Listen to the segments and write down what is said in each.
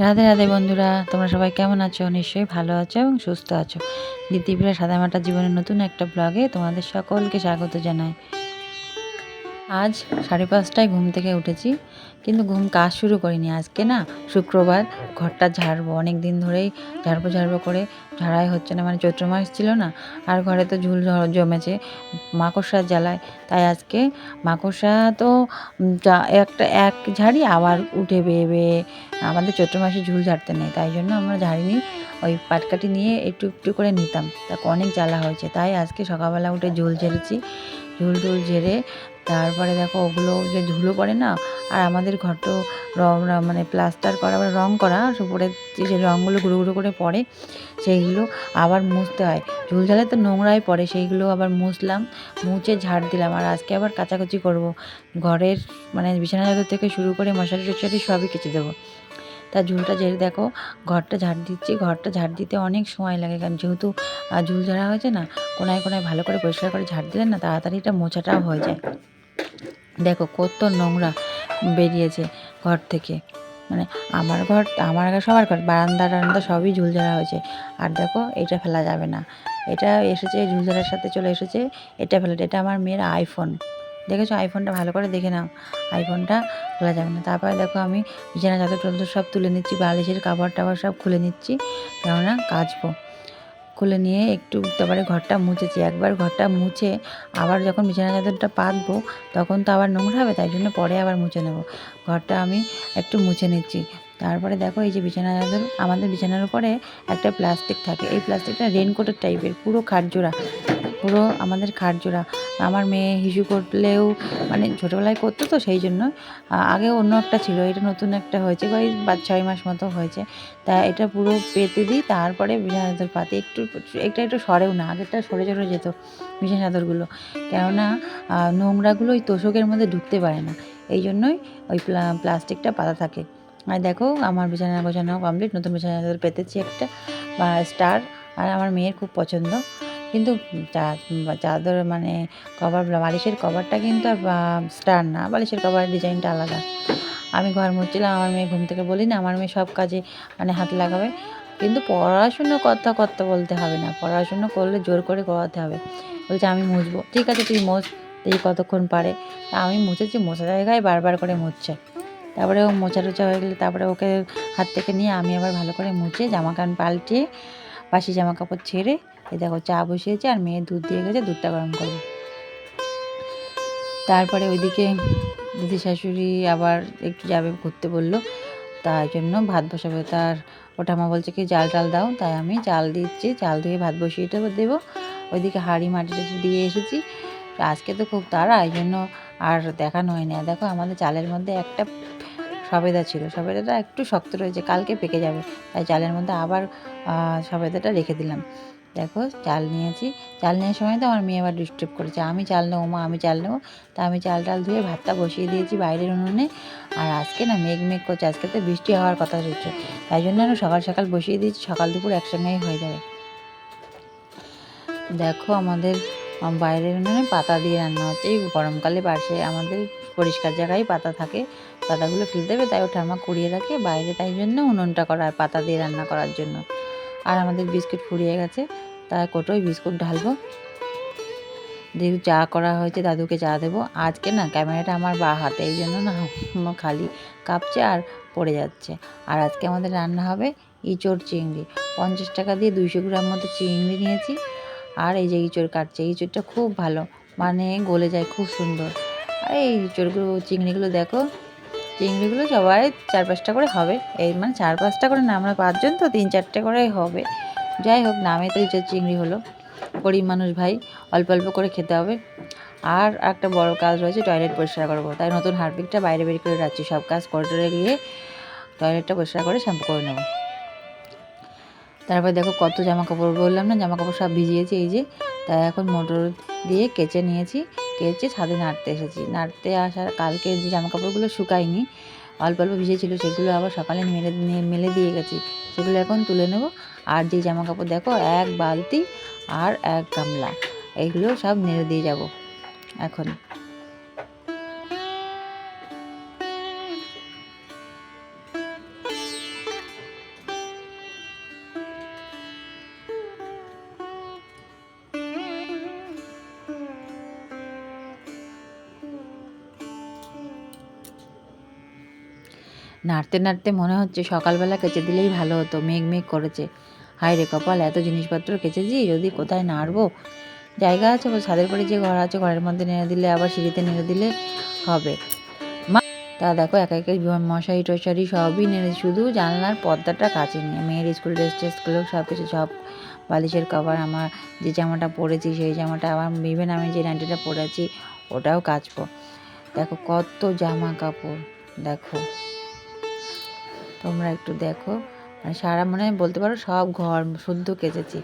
রাধে রাধে বন্ধুরা, তোমরা সবাই কেমন আছো? নিশ্চয়ই ভালো আছো এবং সুস্থ আছো। দ্বিতীয় সাদামাটা জীবনের নতুন একটা ব্লগে তোমাদের সকলকে স্বাগত জানাই। আজ সাড়ে পাঁচটায় ঘুম থেকে উঠেছি, কিন্তু ঘুম কাজ শুরু করিনি আজকে না, শুক্রবার। ঘরটা ঝাড়বো অনেক দিন ধরেই ঝাড়বো ঝাড়বো করে। ঝাড়াই হচ্ছে না মানে চৈত্র মাস ছিল না, আর ঘরে তো ঝুল জমেছে মাকড়সা জ্বালায়। তাই আজকে মাকড়সা তো একটা, এক ঝাড়ি আবার উঠে বেয়ে বেয়ে আমাদের চৈত্র মাসে ঝুল ঝাড়তে নেই। তাই জন্য আমরা ঝাড়িনি, ওই পাটকাঠি নিয়ে একটু একটু করে নিতাম। তা অনেক জ্বালা হয়েছে। তাই আজকে সকালবেলা উঠে ঝুল ঝেড়েছি। ঝুল ঝুল ঝেড়ে তারপরে দেখো ওগুলো যে ধুলো পড়ে না, আর আমাদের ঘর তো মানে প্লাস্টার করা বা রং করা উপরে যে রঙগুলো গুঁড়ো গুঁড়ো করে পড়ে, সেইগুলো আবার মুছতে হয়। ঝুল ঝালে তো নোংরাই পড়ে, সেইগুলো আবার মুছলাম, মুছে ঝাড় দিলাম, আর আজকে আবার কাচাকুচি করব। ঘরের মানে বিছানা চাদর থেকে শুরু করে মশারি টশারি সবই কেচে দেবো। তা ঝুলটা ঝেড়ে দেখো ঘরটা ঝাড় দিচ্ছি, ঘরটা ঝাড় দিতে অনেক সময় লাগে, কারণ যেহেতু ঝুল ঝাড়া হয়েছে না, কোনায় কোনায় ভালো করে পরিষ্কার করে ঝাড় দিলে না তাড়াতাড়ি এটা মোছাটাও হয়ে যায়। দেখো কত নোংরা বেরিয়েছে ঘর থেকে। মানে আমার ঘর, আমার সবার ঘর, বারান্দা টারান্দা সবই ঝুল ঝাড়া হয়েছে। আর দেখো এটা ফেলা যাবে না। এটা এসেছে ঝুল ঝাড়ার সাথে চলে এসেছে, এটা ফেলে, এটা আমার মেয়ের আইফোন দেখেছ? আইফোনটা ভালো করে দেখে নাও। আইফোনটা ফেলা যাবে না। তারপরে দেখো আমি বিছানা, চাদর, টাদর সব তুলে নিচ্ছি, বালিশের কাবার টাবার সব খুলে নিচ্ছি। কেননা কাচবো। খুলে নিয়ে একটু তারপরে ঘরটা মুছেছি। একবার ঘরটা মুছে আবার যখন বিছানা চাদরটা পাতবো, তখন তো আবার নোংরা হবে, তাই জন্য পরে আবার মুছে নেব। ঘরটা আমি একটু মুছে নিচ্ছি। তারপরে দেখো এই যে বিছানা চাদর, আমাদের বিছানার উপরে একটা প্লাস্টিক থাকে। এই প্লাস্টিকটা রেনকোটের টাইপের পুরো খাটজোড়া পুরো আমাদের খাটজোড়া। আমার মেয়ে হিসু করলেও মানে ছোটোবেলায় করতো তো সেই জন্য আগে অন্য একটা ছিল, এটা নতুন একটা হয়েছে ওই পাঁচ ছয় মাস মতো হয়েছে। তা এটা পুরো পেতে দিই, তারপরে বিছানা চাদর পাতি, একটু একটা একটু সরেও না, আগেরটা সরে সরে যেত বিছানা চাদরগুলো কেননা নোংরাগুলো ওই তোষকের মধ্যে ঢুকতে পারে না, এই জন্যই ওই প্লা- প্লাস্টিকটা পাতা থাকে। আর দেখো, আমার বিছানা গোছানো কমপ্লিট নতুন বিছানা চাদর পেতেছি একটা, বা স্টার আর আমার মেয়ের খুব পছন্দ। কিন্তু চাদর মানে কভার বালিশের কভারটা কিন্তু আর স্টার না, বালিশের কভার ডিজাইনটা আলাদা। আমি ঘর মুছছিলাম, আমার মেয়ে ঘুম থেকে বলি না আমার মেয়ে সব কাজে মানে হাত লাগাবে। কিন্তু পড়াশুনো কথা কথা বলতে হবে না, পড়াশুনো করলে জোর করে করাতে হবে। বলছে, আমি মুছবো। ঠিক আছে, তুই মোছ, দেখি কতক্ষণ পারে। আমি মুছেছি, মোছা জায়গায় বারবার করে মুছছে। তারপরে ও মোছা টোচা হয়ে গেলে, তারপরে ওকে হাত থেকে নিয়ে আমি আবার ভালো করে মুছে জামা কাপড় পাল্টে বাসি জামা কাপড় ছেড়ে এই দেখো, চা বসিয়েছে আর মেয়ে দুধ দিয়ে গেছে, দুধটা গরম করব। তারপরে ওইদিকে দিদি শাশুড়ি আবার একটু যাবে ঘুরতে বলল, তাই জন্য ভাত বসাবে। তার ওটা মা বলছে কি, জাল টাল দাও, তাই আমি চাল দিচ্ছি চাল ধুয়ে ভাত বসিয়ে দেবো ওইদিকে হাঁড়ি মাটি টাটি দিয়ে এসেছি, আজকে তো খুব তাড়া, এই জন্য আর দেখানো হয়নি। দেখো, আমাদের চালের মধ্যে একটা সবেদা ছিল, সবেদাটা একটু শক্ত রয়েছে, কালকে পেকে যাবে, তাই চালের মধ্যে আবার সবেদাটা রেখে দিলাম। দেখো চাল নিয়েছি। চাল নেওয়ার সময় তো আমার মেয়ে আবার ডিস্টার্ব করেছে। আমি চাল নেব, মা আমি চাল নেব। তা আমি চাল টাল ধুয়ে ভাতটা বসিয়ে দিয়েছি বাইরের উনুনে। আর আজকে না মেঘ মেঘ করছে, আজকে তো বৃষ্টি হওয়ার কথা রয়েছে তাই জন্য আমি সকাল সকাল বসিয়ে দিয়েছি, সকাল দুপুর একসঙ্গেই হয়ে যাবে। দেখো আমাদের বাইরের উনুনে পাতা দিয়ে রান্না হচ্ছে। এই গরমকালে পাশে আমাদের পরিষ্কার জায়গায় পাতা থাকে। পাতাগুলো ফেলতে হবে তাই ও ঠাম্মা কুড়িয়ে রাখে বাইরে। তাই জন্য উনুনটা করা, পাতা দিয়ে রান্না করার জন্য। আর আমাদের বিস্কুট ফুরিয়ে গেছে। তাই কোটোয় বিস্কুট ঢালবো? যেহেতু চা করা হয়েছে দাদুকে চা দেবো। আজকে না ক্যামেরাটা আমার বা হাতে, এই জন্য না খালি কাঁপছে আর পড়ে যাচ্ছে। আর আজকে আমাদের রান্না হবে ইঁচড় চিংড়ি। পঞ্চাশ টাকা দিয়ে দুইশো গ্রাম মতো চিংড়ি নিয়েছি। আর এই যে ইঁচড় কাটছে ইঁচড়টা খুব ভালো মানে গলে যায়, খুব সুন্দর। আর এই ইঁচড়গুলো, চিংড়িগুলো দেখো, চিংড়িগুলো সবাই চার পাঁচটা করে হবে। এই মানে চার পাঁচটা করে না, আমরা পাঁচজন তো তিন চারটে করে হবে। যাই হোক, নামে তো ইঁচড় চিংড়ি হলো। গরিব মানুষ ভাই, অল্প অল্প করে খেতে হবে। আর একটা বড় কাজ রয়েছে টয়লেট পরিষ্কার করব। তাই নতুন হারপিকটা বাইরে বের করে রাখছি। সব কাজ করে গিয়ে টয়লেটটা পরিষ্কার করে শ্যাম্পু করে নেব। তারপর দেখো কত জামা কাপড় বললাম না জামা কাপড় সব ভিজিয়েছি এই যে। তাই এখন মোটর দিয়ে কেচে নিয়েছি। কেচে ছাদে নাড়তে এসেছি। নাড়তে আসার, কালকে যে জামা কাপড়গুলো শুকায়নি, অল্প অল্প ভিজেছিল, সেগুলো আবার সকালে মেলে মেলে দিয়ে গেছি। সেগুলো এখন তুলে নেব। আর যে জামা কাপড় দেখো, এক বালতি আর এক গামলা। এগুলো সব নেড়ে দিয়ে যাব এখন। নাড়তে নাড়তে মনে হচ্ছে সকালবেলা কেচে দিলেই ভালো হতো, মেঘ মেঘ করেছে। হায় রে কপাল, এত জিনিসপত্র কেচেছি যদি কোথায় নাড়বো? জায়গা আছে ছাদের পরে যে ঘর আছে, ঘরের মধ্যে নেড়ে দিলে, আবার সিঁড়িতে নেড়ে দিলে হবে। মা, তা দেখো, একা একা মশারি টশারি সবই নেড়ে, শুধু জানলার পর্দাটা কাছে নিয়ে। মেয়ের স্কুল ড্রেস ট্রেসগুলো সব কিছু সব বালিশের কভার, আমার যে জামাটা পরেছি, সেই জামাটা আবার ইভেন আমি যে নাইটিটা পরেছি, ওটাও কাচবো। দেখো, কত জামা কাপড়, দেখো। তোমরা একটু দেখো। মানে সারা মানে বলতে পারো সব ঘর শুদ্ধ কেচেছি।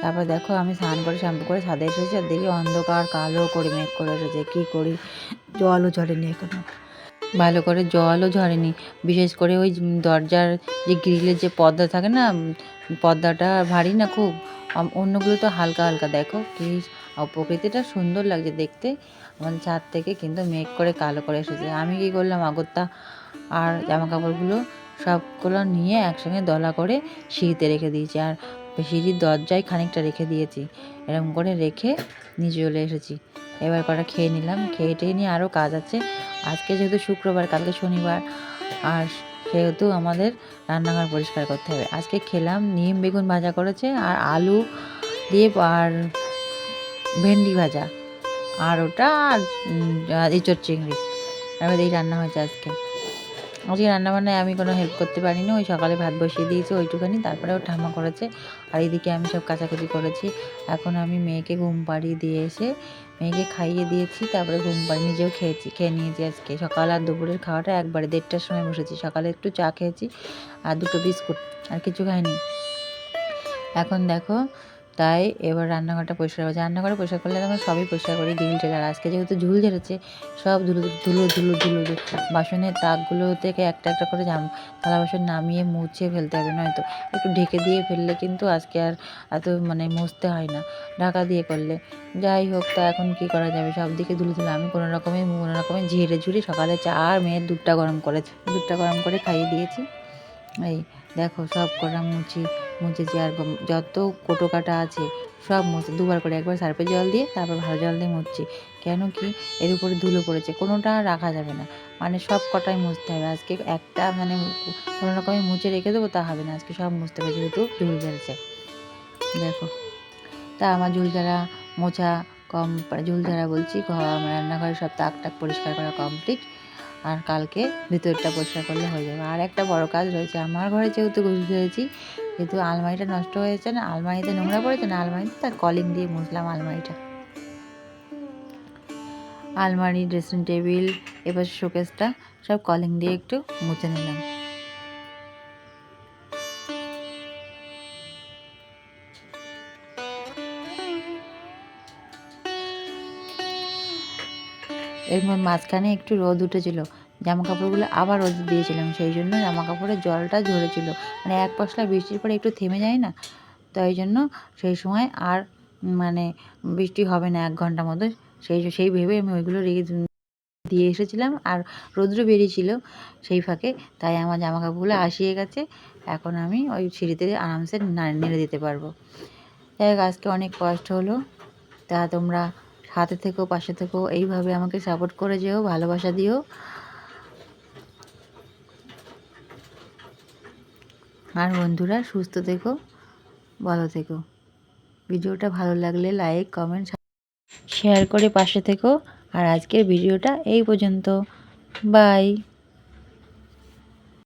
তারপর দেখো আমি স্নান করে শ্যাম্পু করে ছাদে এসেছি আর দেখি অন্ধকার, কালো করে মেঘ করে এসেছে। কী করি? জলও ঝরেনি এখনও। ভালো করে জলও ঝরেনি। বিশেষ করে ওই দরজার যে গ্রিলের যে পর্দা থাকে না পর্দাটা ভারী না খুব? অন্যগুলো তো হালকা হালকা। দেখো কি প্রকৃতিটা সুন্দর লাগছে দেখতে। আমাদের ছাদ থেকে কিন্তু মেঘ করে কালো করে এসেছে। আমি কি করলাম আগরটা আর জামা কাপড়গুলো সবগুলো নিয়ে একসঙ্গে দলা করে সিঁড়িতে রেখে দিয়েছি। আর সিঁড়ির দরজায় খানিকটা রেখে দিয়েছি। এরকম করে রেখে নিচে চলে এসেছি। এবার কটা খেয়ে নিলাম। খেয়ে টেয়ে নিয়ে আরও কাজ আছে। আজকে যেহেতু শুক্রবার, কালকে শনিবার, আর সেহেতু আমাদের রান্নাঘর পরিষ্কার করতে হবে। আজকে খেলাম, নিম বেগুন ভাজা করেছে, আর আলু দিয়ে আর ভেন্ডি ভাজা। আর ওটা আর আর চিংড়ি। এবার এই রান্না হয়েছে আজকে। আজকে রান্নাবান্নায় আমি কোনো হেল্প করতে পারিনি। ওই সকালে ভাত বসিয়ে দিয়েছি, ওইটুখানি। তারপরে ও ঠাম্মা করেছে। আর এদিকে আমি সব কাচাকুচি করেছি। এখন আমি মেয়েকে ঘুম পাড়িয়ে দিয়ে এসে মেয়েকে খাইয়ে দিয়েছি। তারপরে ঘুম পাড়িয়ে নিজেও খেয়েছি, খেয়ে নিয়েছি আজকে। সকাল আর দুপুরের খাওয়াটা একবারে দেড়টার সময় বসেছি। সকালে একটু চা খেয়েছি আর দুটো বিস্কুট। আর কিছু খাইনি। এখন দেখো তাই এবার রান্নাঘরটা পরিষ্কার করছি রান্নাঘরে পরিষ্কার করলে তখন সবই পরিষ্কার করি গ্রিল টেলার আজকে যেহেতু ঝুল ঝেড়েছে, সব ধুলো ধুলো ধুলো ধুলো বাসনের তাকগুলো থেকে একটা একটা করে জাম থালা বাসন নামিয়ে মুছে ফেলতে হবে নয়তো। একটু ঢেকে দিয়ে ফেললে কিন্তু আজকে আর এত মানে মুছতে হয় না, ঢাকা দিয়ে করলে। যাই হোক, তা এখন কি করা যাবে? সব দিকে ধুলো ধুলো। আমি কোনো রকমে কোনো রকমে ঝেড়ে ঝুড়ে সকালে চা আর মেয়ের দুধটা গরম করেছি। দুধটা গরম করে খাইয়ে দিয়েছি। এই দেখো সব করা মুছি মুছেছি আর যত কোটো কাটা আছে, সব মুছে দুবার করে একবার সার্ফের জল দিয়ে তারপর ভালো জল দিয়ে মুছছি। কেন কি? এর উপরে ধুলো পড়েছে, কোনোটা রাখা যাবে না। মানে সব কটাই মুছতে হবে। আজকে একটা মানে কোনো রকমে মুছে রেখে দেবো তা হবে না। আজকে সব মুছতে হবে, যেহেতু ঝুল ঝেড়েছে দেখো, তা আমার ঝুল ঝাড়া মোছা কম ঝুল ঝাড়া বলছি আমার রান্নাঘরে সব তাক টাক পরিষ্কার করা কমপ্লিট আর কালকে ভিতরটা পরিষ্কার করলে হয়ে যাবে। আর একটা বড় কাজ রয়েছে। আমার ঘরে যেহেতু ঘুষ ধরেছি যেহেতু আলমারিটা নষ্ট হয়েছে না, আলমারিতে নোংরা পড়েছে না, আলমারিতে তার কলিং দিয়ে মুছলাম আলমারিটা। আলমারি ড্রেসিং টেবিল এবার শোকেসটা সব কলিং দিয়ে একটু মুছে নিলাম। এর মাঝখানে একটু রোদ উঠেছিল। জামা কাপড়গুলো আবার রোদ দিয়েছিলাম, সেই জন্য জামা কাপড়ের জলটা ঝরেছিল। মানে এক পশলা বৃষ্টির পরে একটু থেমে যায় না, তাই জন্য সেই সময় আর মানে বৃষ্টি হবে না এক ঘণ্টা মতো। সেই সেই ভেবে আমি ওইগুলো রেখে দিয়ে এসেছিলাম আর রৌদ্র বেরিয়েছিল সেই ফাঁকে, তাই আমার জামা কাপড়গুলো আসিয়ে গেছে। এখন আমি ওই সিঁড়িতে আরামসে নেড়ে দিতে পারব। যাই হোক, আজকে অনেক কষ্ট হলো। তা তোমরা হাতে থেকো, পাশে থেকো, এইভাবে আমাকে সাপোর্ট করে যেও, ভালোবাসা দিও। আর বন্ধুরা, সুস্থ থেকো, ভালো থেকো। ভিডিওটা ভালো লাগলে লাইক কমেন্ট শেয়ার করে পাশে থেকো। আর আজকের ভিডিওটা এই পর্যন্ত। বাই